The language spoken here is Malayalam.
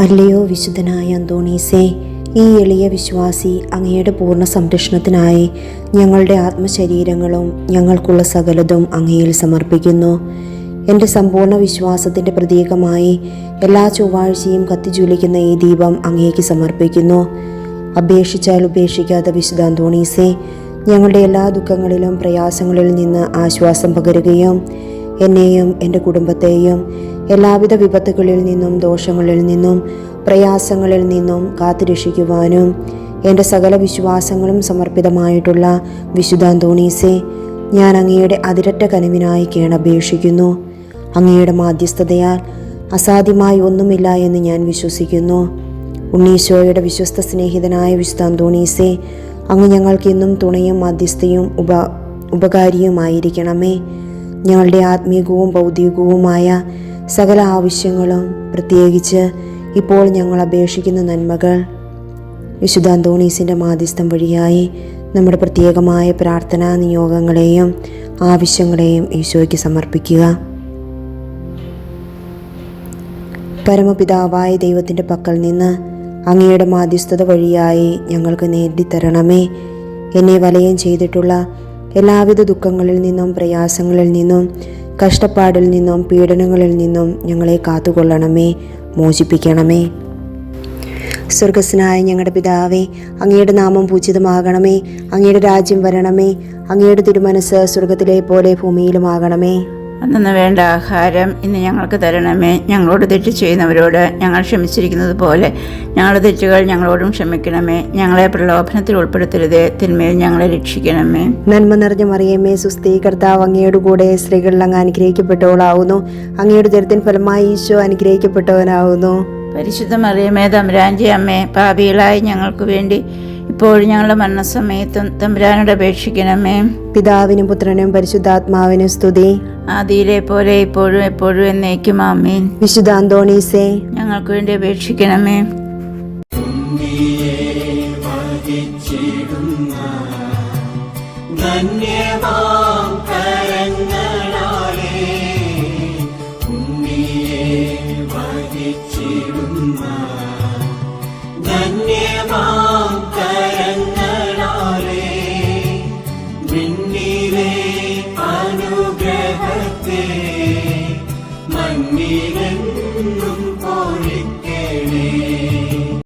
അല്ലയോ വിശുദ്ധനായ അന്തോണീസേ ഈ എളിയ വിശ്വാസി അങ്ങയുടെ പൂർണ സംരക്ഷണത്തിനായി ഞങ്ങളുടെ ആത്മശരീരങ്ങളും ഞങ്ങൾക്കുള്ള സകലതും അങ്ങയിൽ സമർപ്പിക്കുന്നു. എന്റെ സമ്പൂർണ വിശ്വാസത്തിന്റെ പ്രതീകമായി എല്ലാ ചൊവ്വാഴ്ചയും കത്തിജ്വലിക്കുന്ന ഈ ദീപം അങ്ങേക്ക് സമർപ്പിക്കുന്നു. അപേക്ഷിച്ചാൽ ഉപേക്ഷിക്കാത്ത വിശുദ്ധ അന്തോണീസേ ഞങ്ങളുടെ എല്ലാ ദുഃഖങ്ങളിലും പ്രയാസങ്ങളിൽ നിന്ന് ആശ്വാസം പകരുകയും എന്നെയും എന്റെ കുടുംബത്തെയും എല്ലാവിധ വിപത്തുകളിൽ നിന്നും ദോഷങ്ങളിൽ നിന്നും പ്രയാസങ്ങളിൽ നിന്നും കാത്തുരക്ഷിക്കുവാനും എന്റെ സകല വിശ്വാസങ്ങളും സമർപ്പിതമായിട്ടുള്ള വിശുദ്ധ അന്തോണീസെ ഞാൻ അങ്ങയുടെ അതിരറ്റ കനിവിനായി കേണപേക്ഷിക്കുന്നു. അങ്ങയുടെ മാധ്യസ്ഥതയാൽ അസാധ്യമായി ഒന്നുമില്ല എന്ന് ഞാൻ വിശ്വസിക്കുന്നു. ഉണ്ണീശോയുടെ വിശ്വസ്ത സ്നേഹിതനായ വിശുദ്ധ അന്തോണീസെ അങ്ങ് ഞങ്ങൾക്ക് ഇന്നും തുണയും മധ്യസ്ഥയും ഉപ ഉപകാരിയുമായിരിക്കണമേ. ഞങ്ങളുടെ ആത്മീയവും ഭൗതികവുമായ സകല ആവശ്യങ്ങളും പ്രത്യേകിച്ച് ഇപ്പോൾ ഞങ്ങൾ അപേക്ഷിക്കുന്ന നന്മകൾ വിശുദ്ധ അന്തോണീസിന്റെ മാധ്യസ്ഥം വഴിയായി നമ്മുടെ പ്രത്യേകമായ പ്രാർത്ഥനാ നിയോഗങ്ങളെയും ആവശ്യങ്ങളെയും ഈശോയ്ക്ക് സമർപ്പിക്കുക. പരമപിതാവായ ദൈവത്തിന്റെ പക്കൽ നിന്ന് അങ്ങയുടെ മാധ്യസ്ഥത വഴിയായി ഞങ്ങൾക്ക് നേടിത്തരണമേ എന്നെ വലയം ചെയ്തിട്ടുള്ള എല്ലാവിധ ദുഃഖങ്ങളിൽ നിന്നും പ്രയാസങ്ങളിൽ നിന്നും കഷ്ടപ്പാടിൽ നിന്നും പീഡനങ്ങളിൽ നിന്നും ഞങ്ങളെ കാത്തുകൊള്ളണമേ മോചിപ്പിക്കണമേ. സ്വർഗസ്നായ ഞങ്ങളുടെ പിതാവേ അങ്ങയുടെ നാമം പൂജിതമാകണമേ അങ്ങയുടെ രാജ്യം വരണമേ അങ്ങയുടെ തിരുമനസ് സ്വർഗത്തിലെ പോലെ ഭൂമിയിലുമാകണമേ. അന്നു വേണ്ട ആഹാരം ഇന്ന് ഞങ്ങൾക്ക് തരണമേ. ഞങ്ങളോട് തെറ്റ് ചെയ്യുന്നവരോട് ഞങ്ങൾ ക്ഷമിച്ചിരിക്കുന്നത് പോലെ ഞങ്ങളുടെ തെറ്റുകൾ ഞങ്ങളോടും ക്ഷമിക്കണമേ. ഞങ്ങളെ പ്രലോഭനത്തിൽ ഉൾപ്പെടുത്തരുതേ. തിന്മയിൽ ഞങ്ങളെ രക്ഷിക്കണമേ. നന്മ നിറഞ്ഞ മറിയമ്മേ സുസ്ഥീ കർത്താവ് അങ്ങയുടെ കൂടെ സ്ത്രീകളിൽ അങ്ങ് അനുഗ്രഹിക്കപ്പെട്ടവളാവുന്നു. അങ്ങയുടെ ദരിദ്രൻ ഫലമായി ഈശോ അനുഗ്രഹിക്കപ്പെട്ടവനാവുന്നു. പരിശുദ്ധ മറിയമേ തമരാഞ്ചി അമ്മേ പാപികളായി ഞങ്ങൾക്ക് വേണ്ടി ഇപ്പോഴും ഞങ്ങളുടെ മരണസമയത്തും തമ്പുരാനോട് അപേക്ഷിക്കണമേ. പിതാവിനും പുത്രനും പരിശുദ്ധാത്മാവിനും സ്തുതി. ആദിയിലെ പോലെ ഇപ്പോഴും എപ്പോഴും എന്നേക്കും ആമേൻ. വിശുദ്ധ അന്തോണീസേ. ഞങ്ങൾക്ക് വേണ്ടി അപേക്ഷിക്കണമേ. ധന്യമാ me.